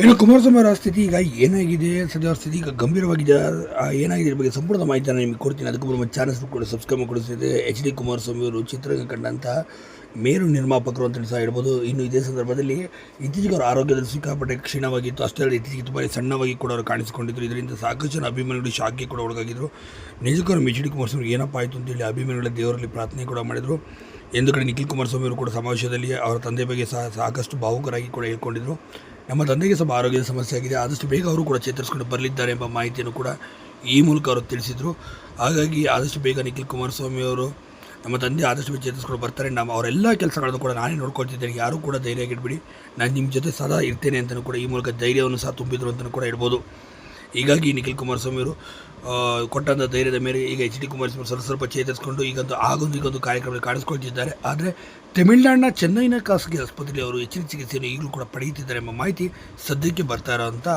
ಏನು ಕುಮಾರಸ್ವಾಮಿ ಅವರ ಸ್ಥಿತಿ ಈಗ ಏನಾಗಿದೆ? ಸದ್ಯ ಅವ್ರ ಸ್ಥಿತಿ ಈಗ ಗಂಭೀರವಾಗಿದೆ. ಏನಾಗಿದೆ ಬಗ್ಗೆ ಸಂಪೂರ್ಣ ಮಾಹಿತಿಯನ್ನು ನಿಮಗೆ ಕೊಡ್ತೀನಿ. ಅದಕ್ಕೂ ನಮ್ಮ ಚಾನಲ್ಸ್ ಕೂಡ ಸಬ್ಸ್ಕ್ರೈಬ್ ಮಾಡಿಸಿದೆ ಎಚ್ ಡಿ ಕುಮಾರಸ್ವಾಮಿ ಅವರು ಚಿತ್ರರಂಗ ಕಂಡಂತಹ ಮೇರು ನಿರ್ಮಾಪಕರು ಅಂತ ಸಹ ಹೇಳ್ಬೋದು. ಇನ್ನು ಇದೇ ಸಂದರ್ಭದಲ್ಲಿ ಇತ್ತೀಚೆಗೆ ಅವರ ಆರೋಗ್ಯದಲ್ಲಿ ಸಿಕ್ಕಾಪಟ್ಟೆ ಕ್ಷೀಣವಾಗಿತ್ತು. ಅಷ್ಟೇ ಅಲ್ಲದೆ ಇತ್ತೀಚೆಗೆ ತುಂಬ ಸಣ್ಣವಾಗಿ ಕೂಡ ಅವರು ಕಾಣಿಸಿಕೊಂಡಿದ್ದರು ಇದರಿಂದ ಸಾಕಷ್ಟು ಅಭಿಮಾನಿಗಳು ಶಾಕ್ಗೆ ಕೂಡ ಒಳಗಾಗಿದ್ದರು ನಿಜಕ್ಕೂ ನಮ್ಮ ಎಚ್ ಡಿ ಕುಮಾರಸ್ವಾಮಿ ಏನಪ್ಪ ಆಯಿತು ಅಂತೇಳಿ ಅಭಿಮಾನಿಗಳ ದೇವರಲ್ಲಿ ಪ್ರಾರ್ಥನೆ ಕೂಡ ಮಾಡಿದರು. ಎಂದು ಕಡೆ ನಿಖಿಲ್ ಕುಮಾರಸ್ವಾಮಿ ಅವರು ಕೂಡ ಸಮಾವೇಶದಲ್ಲಿ ಅವರ ತಂದೆ ಬಗ್ಗೆ ಸಹ ಸಾಕಷ್ಟು ಭಾವುಕರಾಗಿ ಕೂಡ ಹೇಳ್ಕೊಂಡಿದ್ರು. ನಮ್ಮ ತಂದೆಗೆ ಸ್ವಲ್ಪ ಆರೋಗ್ಯದ ಸಮಸ್ಯೆ ಆಗಿದೆ. ಆದಷ್ಟು ಬೇಗ ಅವರು ಕೂಡ ಚೇತರಿಸ್ಕೊಂಡು ಬರಲಿದ್ದಾರೆ ಎಂಬ ಮಾಹಿತಿಯನ್ನು ಕೂಡ ಈ ಮೂಲಕ ಅವರು ತಿಳಿಸಿದರು. ಹಾಗಾಗಿ ಆದಷ್ಟು ಬೇಗ ನಿಖಿಲ್ ಕುಮಾರಸ್ವಾಮಿ ಅವರು ನಮ್ಮ ತಂದೆ ಆದಷ್ಟು ಬೇಗ ಚೇತರಿಸ್ಕೊಂಡು ಬರ್ತಾರೆ. ನಮ್ಮ ಅವರೆಲ್ಲ ಕೆಲಸಗಳನ್ನು ಕೂಡ ನಾನೇ ನೋಡ್ಕೊಳ್ತಿದ್ದೇನೆ. ಯಾರೂ ಕೂಡ ಧೈರ್ಯ ಆಗಿಡ್ಬಿಡಿ ನಾನು ನಿಮ್ಮ ಜೊತೆ ಸದಾ ಇರ್ತೇನೆ ಅಂತಲೂ ಕೂಡ ಈ ಮೂಲಕ ಧೈರ್ಯವನ್ನು ಸಹ ತುಂಬಿದ್ರು ಅಂತಲೂ ಕೂಡ ಹೇಳ್ಬೋದು. ಹೀಗಾಗಿ ನಿಖಿಲ್ ಕುಮಾರಸ್ವಾಮಿ ಅವರು ಕೊಟ್ಟಂಥ ಧೈರ್ಯದ ಮೇಲೆ ಈಗ ಎಚ್ ಡಿ ಕುಮಾರಸ್ವಾಮಿ ಸ್ವಲ್ಪ ಸ್ವಲ್ಪ ಚೇತರಿಸಿಕೊಂಡು ಈಗಂತೂ ಆಗೊಂದು ಈಗೊಂದು ಕಾರ್ಯಕ್ರಮದಲ್ಲಿ ಕಾಣಿಸ್ಕೊಳ್ತಿದ್ದಾರೆ. ಆದರೆ ತಮಿಳುನಾಡಿನ ಚೆನ್ನೈನ ಖಾಸಗಿ ಆಸ್ಪತ್ರೆಯಲ್ಲಿ ಅವರು ಹೆಚ್ಚಿನ ಚಿಕಿತ್ಸೆಯನ್ನು ಈಗಲೂ ಕೂಡ ಪಡೆಯುತ್ತಿದ್ದಾರೆ ಎಂಬ ಮಾಹಿತಿ ಸದ್ಯಕ್ಕೆ ಬರ್ತಾ ಇರೋಂಥ